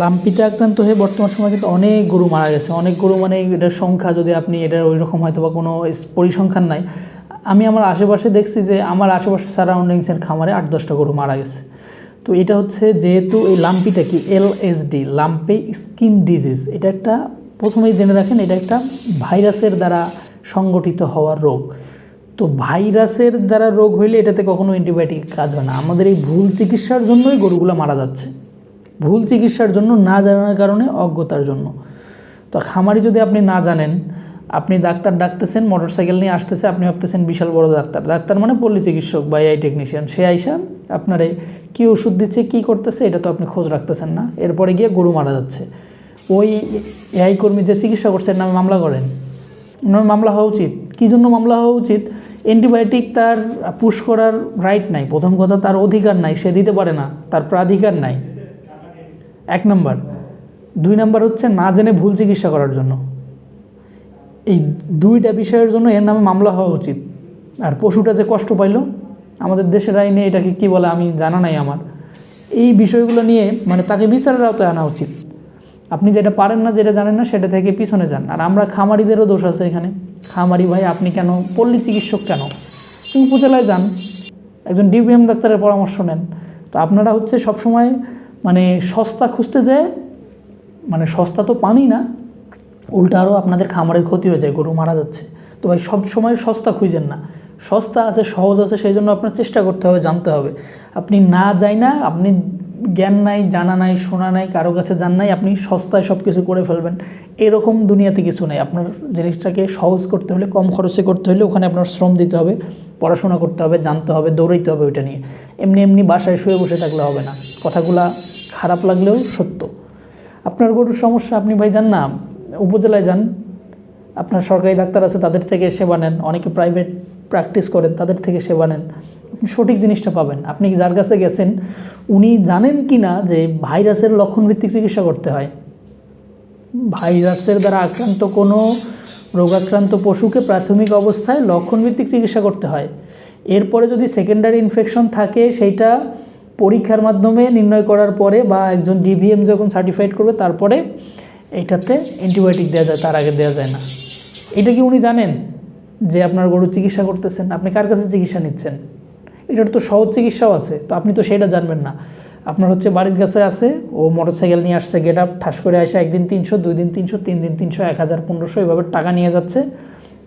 লাম্পিতে আক্রান্ত হয়ে বর্তমান সময় কিন্তু অনেক গরু মারা গেছে। অনেক গরু মানে এটার সংখ্যা যদি আপনি এটার ওই রকম হয়তো বা কোনো পরিসংখ্যান নাই। আমি আমার আশেপাশে দেখছি যে আমার আশেপাশে সারাউন্ডিংসের খামারে আট দশটা গরু মারা গেছে। তো এটা হচ্ছে যেহেতু এই লাম্পিটা কি এলএসডি লাম্পে স্কিন ডিজিজ, এটা একটা প্রথমেই জেনে রাখেন, এটা একটা ভাইরাসের দ্বারা সংগঠিত হওয়ার রোগ। তো ভাইরাসের দ্বারা রোগ হইলে এটাতে কখনো অ্যান্টিবায়োটিক কাজ হয় না। আমাদের এই ভুল চিকিৎসার জন্যই গরুগুলো মারা যাচ্ছে। ভুল চিকিৎসার জন্য না জানার কারণে অজ্ঞতার জন্য। তো খামারি যদি আপনি না জানেন, আপনি ডাক্তার ডাকতেছেন মোটর সাইকেল নিয়ে আসতেছে, আপনি ভাবতেছেন বিশাল বড় ডাক্তার। ডাক্তার মানে পল্লী চিকিৎসক বা এআই টেকনিশিয়ান সে আইসা আপনারে কী ওষুধ দিচ্ছে, কী করতেছে, এটা তো আপনি খোঁজ রাখতেছেন না। এরপরে গিয়ে গরু মারা যাচ্ছে। ওই এআই কর্মী যে চিকিৎসা করছে নামে মামলা করেন। ওনার মামলা হওয়া উচিত। কী জন্য মামলা হওয়া উচিত? অ্যান্টিবায়োটিক তার পুশ করার রাইট নাই। প্রথম কথা, তার অধিকার নাই। সে দিতে পারে না। তার প্রাধিকার নাই। এক নম্বর। দুই নম্বর হচ্ছে না জেনে ভুল চিকিৎসা করার জন্য। এই দুইটা বিষয়ের জন্য এর নামে মামলা হওয়া উচিত। আর পশুটা যে কষ্ট পাইল, আমাদের দেশের আইনে এটাকে কি বলে আমি জানা নাই আমার। এই বিষয়গুলো নিয়ে মানে তাকে বিচারের আওতায় আনা উচিত। আপনি যেটা পারেন না, যেটা জানেন না, সেটা থেকে পিছনে যান। আর আমরা খামারিদেরও দোষ আছে এখানে। খামারি ভাই, আপনি কেন? পল্লী চিকিৎসক কেন? উপজেলায় যান। একজন ডিবিএম ডাক্তারের পরামর্শ নেন। তো আপনারা হচ্ছে সবসময় মানে সস্তা খুঁজতে যায় মানে সস্তা তো পানি না, উল্টা আরও আপনাদের খামারের ক্ষতি হয়ে যায়, গরু মারা যাচ্ছে। তো ভাই, সব সময় সস্তা খুঁজেন না। সস্তা আছে, সহজ আছে, সেই জন্য আপনার চেষ্টা করতে হবে, জানতে হবে। আপনি না যাই না, আপনি জ্ঞান নাই, জানা নাই, শোনা নাই, কারও কাছে জান নাই, আপনি সস্তায় সব কিছু করে ফেলবেন। এরকম দুনিয়াতে কিছু নেই। আপনার জিনিসটাকে সহজ করতে হলে, কম খরচে করতে হলে ওখানে আপনার শ্রম দিতে হবে, পড়াশোনা করতে হবে, জানতে হবে, দৌড়াইতে হবে ওইটা নিয়ে। এমনি এমনি বাসায় শুয়ে বসে থাকলে হবে না। কথাগুলা খারাপ লাগলেও সত্য। আপনার গরুর সমস্যা, আপনি ভাই যান না, উপজেলায় যান। আপনার সরকারি ডাক্তার আছে, তাদের থেকে সেবা নেন। অনেকে প্রাইভেট প্র্যাকটিস করেন, তাদের থেকে সেবা নেন। আপনি সঠিক জিনিসটা পাবেন। আপনি যার কাছে গেছেন, উনি জানেন কি না যে ভাইরাসের লক্ষণভিত্তিক চিকিৎসা করতে হয়। ভাইরাসের দ্বারা আক্রান্ত কোনো রোগাক্রান্ত পশুকে প্রাথমিক অবস্থায় লক্ষণভিত্তিক চিকিৎসা করতে হয়। এরপরে যদি সেকেন্ডারি ইনফেকশন থাকে, সেইটা পরীক্ষার মাধ্যমে নির্ণয় করার পরে বা একজন ডিভিএম যখন সার্টিফাইড করবে, তারপরে এটাতে অ্যান্টিবায়োটিক দেওয়া যায়, তার আগে দেওয়া যায় না। এটা কি উনি জানেন যে আপনার গরুর চিকিৎসা করতেছেন? আপনি কার কাছে চিকিৎসা নিচ্ছেন? এটার তো সহজ চিকিৎসাও আছে, তো আপনি তো সেটা জানবেন না। আপনার হচ্ছে বাড়ির কাছে আছে, ও মোটরসাইকেল নিয়ে আসছে গেট আপ ঠাস করে আসে, একদিন তিনশো, দুই দিন তিনশো, তিন দিন তিনশো, এক হাজার, পনেরোশো, এভাবে টাকা নিয়ে যাচ্ছে।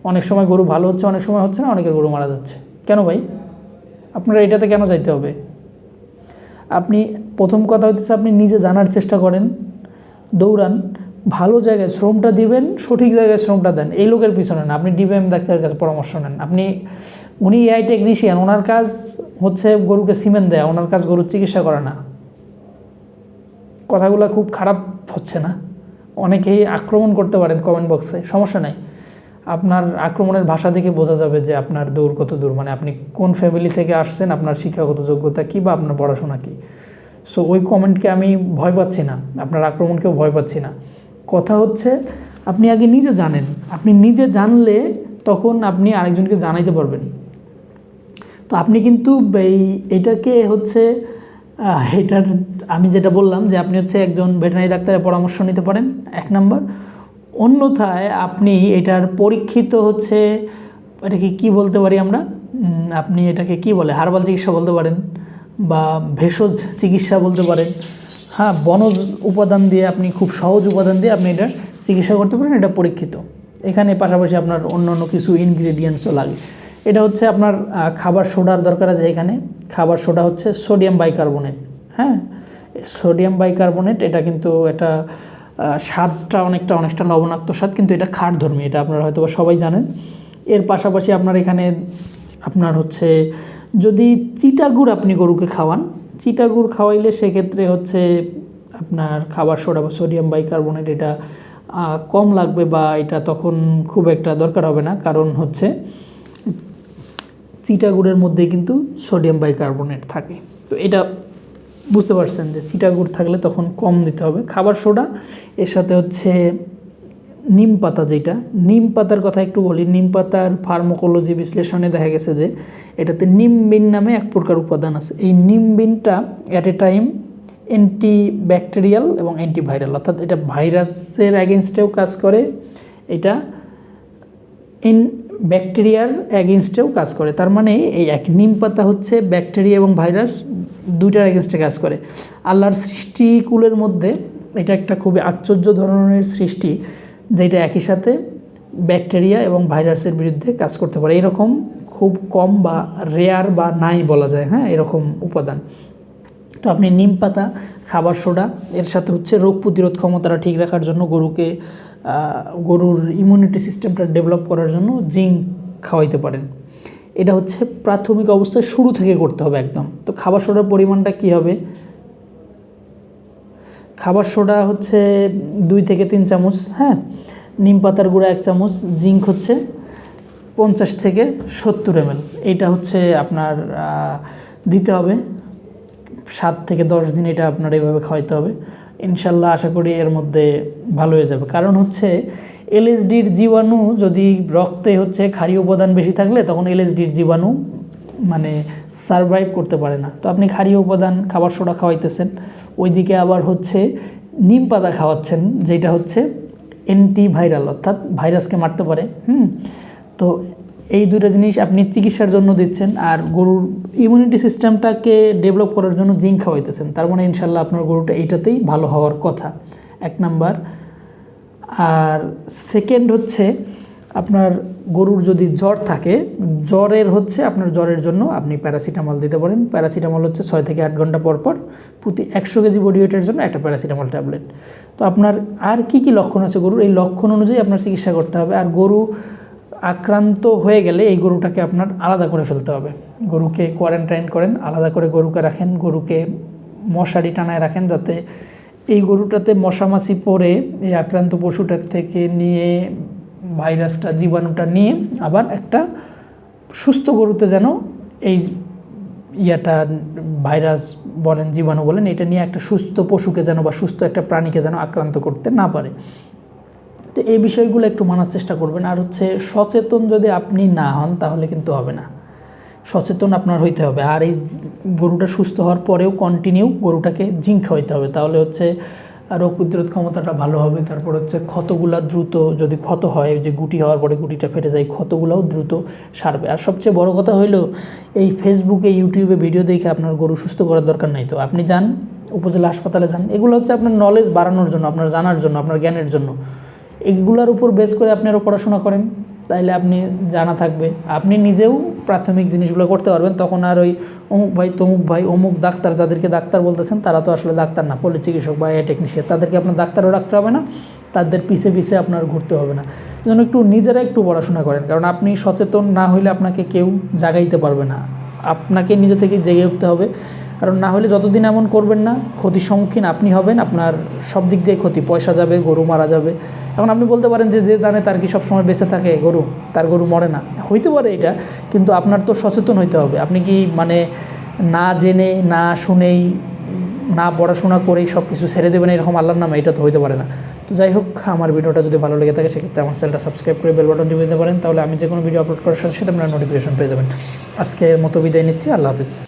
অনেক সময় গরু ভালো হচ্ছে, অনেক সময় হচ্ছে না, অনেকের গরু মারা যাচ্ছে। কেন ভাই? আপনারা এটাতে কেন যাইতে হবে? আপনি প্রথম কথা হচ্ছে আপনি নিজে জানার চেষ্টা করেন, দৌড়ান, ভালো জায়গায় শ্রমটা দিবেন, সঠিক জায়গায় শ্রমটা দেন, এই লোকের পিছনে না, আপনি ডিবিএম ডাক্তারের কাছে পরামর্শ নেন। আপনি, উনি এআই টেকনিশিয়ান ওনার কাজ হচ্ছে গরুকে সিমেন্ট দেয়া, ওনার কাজ গরুর চিকিৎসা করে না। কথাগুলো খুব খারাপ হচ্ছে না। অনেকেই আক্রমণ করতে পারেন কমেন্ট বক্সে সমস্যা নাই। আপনার আক্রমণের ভাষা দেখে বোঝা যাবে যে আপনার দূর কত দূর। মানে আপনি কোন ফ্যামিলি থেকে আসছেন, আপনার শিক্ষাগত যোগ্যতা কী বা আপনার পড়াশোনা কী। সো ওই কমেন্টকে আমি ভয় পাচ্ছি না, আপনার আক্রমণকেও ভয় পাচ্ছি না। কথা হচ্ছে, আপনি আগে নিজে জানেন। আপনি নিজে জানলে তখন আপনি আরেকজনকে জানাইতে পারবেন। তো আপনি কিন্তু এই, এটাকে হচ্ছে এটার, আমি যেটা বললাম যে আপনি হচ্ছে একজন ভেটেনারি ডাক্তারের পরামর্শ নিতে পারেন, এক নম্বর অন্যথায় আপনি এটার পরীক্ষিত হচ্ছে, এটাকে কি বলতে পারি আমরা? আপনি এটাকে কি বলে? হার্বাল চিকিৎসা বলতে পারেন বা ভেষজ চিকিৎসা বলতে পারেন। হ্যাঁ বনজ উপাদান দিয়ে আপনি খুব সহজ উপাদান দিয়ে আপনি এটা চিকিৎসা করতে পারেন, এটা পরীক্ষিত। এখানে পাশাপাশি আপনার অন্য অন্য কিছু ইনগ্রিডিয়েন্টসও লাগে। এটা হচ্ছে আপনার খাবার সোডার দরকার আছে এখানে। খাবার সোডা হচ্ছে সোডিয়াম বাইকার্বনেট। হ্যাঁ সোডিয়াম বাইকার্বনেট, এটা কিন্তু এটা স্বাদটা অনেকটা অনেকটা লবণাক্ত স্বাদ, কিন্তু এটা খাটধর্মী এটা আপনারা হয়তো বা সবাই জানেন। এর পাশাপাশি আপনার এখানে, আপনার হচ্ছে যদি চিটাগুড় আপনি গরুকে খাওয়ান, চিটাগুড় খাওয়াইলে সেক্ষেত্রে হচ্ছে আপনার খাবার সোডা বা সোডিয়াম বাইকার্বনেট, এটা কম লাগবে বা এটা তখন খুব একটা দরকার হবে না, কারণ হচ্ছে চিটাগুড়ের মধ্যে কিন্তু সোডিয়াম বাইকার্বনেট থাকে। তো এটা বুঝতে পারছেন যে চিটাগুড় থাকলে তখন কম দিতে হবে। খাবার সোডা, এর সাথে হচ্ছে নিম পাতা যেটা, নিম পাতার কথা একটু বলি, নিম পাতার ফার্মোকোলজি বিশ্লেষণে দেখা গেছে যে এটাতে নিমবিন নামে এক প্রকার উপাদান আছে। এই নিমবিনটা at a time anti bacterial এবং অ্যান্টিভাইরাল অর্থাৎ এটা ভাইরাসের অ্যাগেনস্টেও কাজ করে, এটা ইন ব্যাকটেরিয়ার অ্যাগেনস্টেও কাজ করে। তার মানে এই এক নিম পাতা হচ্ছে ব্যাকটেরিয়া এবং ভাইরাস দুইটার অ্যাগেনস্টে কাজ করে। আল্লাহর সৃষ্টিকুলের মধ্যে এটা একটা খুবই আশ্চর্য ধরনের সৃষ্টি, যেটা একই সাথে ব্যাকটেরিয়া এবং ভাইরাসের বিরুদ্ধে কাজ করতে পারে। এরকম খুব কম বা রেয়ার বা নাই বলা যায় হ্যাঁ? এরকম উপাদান। তো আপনি নিম পাতা, খাবার সোডা, এর সাথে হচ্ছে রোগ প্রতিরোধ ক্ষমতাটা ঠিক রাখার জন্য গরুকে গরুর ইমিউনিটি সিস্টেমটা ডেভেলপ করার জন্য জিঙ্ক খাওয়াইতে পারেন। এটা হচ্ছে প্রাথমিক অবস্থায় শুরু থেকে করতে হবে একদম। তো খাবার সোডার পরিমাণটা কি হবে? খাবার সোডা হচ্ছে দুই থেকে তিন চামচ হ্যাঁ? নিম পাতার গুঁড়া এক চামচ, জিঙ্ক হচ্ছে পঞ্চাশ থেকে সত্তর এমএল। এইটা হচ্ছে আপনার দিতে হবে। সাত থেকে দশ দিন এটা আপনার এইভাবে খাওয়াইতে হবে। ইনশাল্লাহ আশা করি এর মধ্যে ভালো হয়ে যাবে। কারণ হচ্ছে এলএসডির জীবাণু যদি রক্তে হচ্ছে ক্ষারীয় উপাদান বেশি থাকলে, তখন এলএসডির জীবাণু মানে সারভাইভ করতে পারে না। তো আপনি ক্ষারীয় উপাদান, খাবার সোডা খাওয়াইতেছেন, ওইদিকে আবার হচ্ছে নিম পাতা খাওয়াচ্ছেন, যেটা হচ্ছে অ্যান্টিভাইরাল অর্থাৎ ভাইরাসকে মারতে পারে, হুম? তো এই দুটো জিনিস আপনি চিকিৎসার জন্য দিচ্ছেন, আর গরুর ইমিউনিটি সিস্টেমটাকে ডেভেলপ করার জন্য জিঙ্ক খাওয়াইতেছেন। তার মানে ইনশাল্লাহ আপনার গরুটা এইটাতেই ভালো হওয়ার কথা। এক নাম্বার আর সেকেন্ড হচ্ছে আপনার গরুর যদি জ্বর থাকে, জ্বরের হচ্ছে আপনার জ্বরের জন্য আপনি প্যারাসিটামল দিতে পারেন। প্যারাসিটামল হচ্ছে ছয় থেকে আট ঘণ্টা পর পর প্রতি একশো কেজি বডি ওয়েটের জন্য একটা প্যারাসিটামল ট্যাবলেট তো আপনার আর কি কি লক্ষণ আছে গরুর? এই লক্ষণ অনুযায়ী আপনার চিকিৎসা করতে হবে। আর গরু আক্রান্ত হয়ে গেলে এই গরুটাকে আপনার আলাদা করে ফেলতে হবে। গরুকে কোয়ারেন্টাইন করেন, আলাদা করে গরুকে রাখেন, গরুকে মশারি টানায় রাখেন যাতে এই গরুটাতে মশামাছি পরে এই আক্রান্ত পশুটার থেকে নিয়ে ভাইরাসটা, জীবাণুটা নিয়ে আবার একটা সুস্থ গরুতে যেন এই ইয়াটা ভাইরাস বলেন, জীবাণু বলেন, এটা নিয়ে একটা সুস্থ পশুকে যেন বা সুস্থ একটা প্রাণীকে যেন আক্রান্ত করতে না পারে। তো এই বিষয়গুলো একটু মানার চেষ্টা করবেন। আর হচ্ছে সচেতন যদি আপনি না হন, তাহলে কিন্তু হবে না। সচেতন আপনার হইতে হবে। আর এই গরুটা সুস্থ হওয়ার পরেও কন্টিনিউ গরুটাকে জিঙ্ক হইতে হবে। তাহলে হচ্ছে রোগ প্রতিরোধ ক্ষমতাটা ভালো হবে। তারপর হচ্ছে ক্ষতগুলা দ্রুত যদি ক্ষত হয়, যে গুটি হওয়ার পরে গুটিটা ফেটে যায়, ক্ষতগুলাও দ্রুত সারবে। আর সবচেয়ে বড় কথা হলো এই ফেসবুকে ইউটিউবে ভিডিও দেখে আপনার গরু সুস্থ করার দরকার নাই তো। আপনি যান, উপজেলা হাসপাতালে যান। এগুলো হচ্ছে আপনার নলেজ বাড়ানোর জন্য, আপনার জানার জন্য, আপনার জ্ঞানের জন্য। এইগুলোর উপর বেস করে আপনি আরও পড়াশোনা করেন। তাইলে আপনি জানা থাকবে। আপনি নিজেও প্রাথমিক জিনিসগুলো করতে পারবেন। তখন আর ওই অমুক ভাই, তমুক ভাই, অমুক ডাক্তার যাদেরকে ডাক্তার বলতেছেন, তারা তো আসলে ডাক্তার না। পল্লী চিকিৎসক বা এ টেকনিশিয়ান, তাদেরকে আপনার ডাক্তারও রাখতে হবে না। তাদের পিছে পিছে আপনার ঘুরতে হবে না। যেন একটু নিজেরা একটু পড়াশোনা করেন। কারণ আপনি সচেতন না হইলে আপনাকে কেউ জাগাইতে পারবে না। আপনাকে নিজে থেকে জেগে উঠতে হবে। কারণ না হলে যতদিন এমন করবেন না, ক্ষতির সম্মুখীন আপনি হবেন, আপনার সব দিক দিয়ে ক্ষতি। পয়সা যাবে, গরু মারা যাবে। এখন আপনি বলতে পারেন যে যে জানে তার কি সবসময় বেঁচে থাকে গরু, তার গরু মরে না। হইতে পারে এটা, কিন্তু আপনার তো সচেতন হইতে হবে। আপনি কি মানে না জেনে, না শুনেই, না পড়াশোনা করেই সব কিছু ছেড়ে দেবেন এরকম আল্লাহর নামে? এটা তো হইতে পারে না। তো যাই হোক, আমার ভিডিওটা যদি ভালো লেগে থাকে, সেক্ষেত্রে আমার চ্যানেলটা সাবস্ক্রাইব করে বেল বাটন টিপে দিতে পারেন। তাহলে আমি যে কোনো ভিডিও আপলোড করার সাথে সাথে আপনারা নোটিফিকেশন পেয়ে যাবেন। আজকের মতো বিদায় নিচ্ছি। আল্লাহ হাফিজ।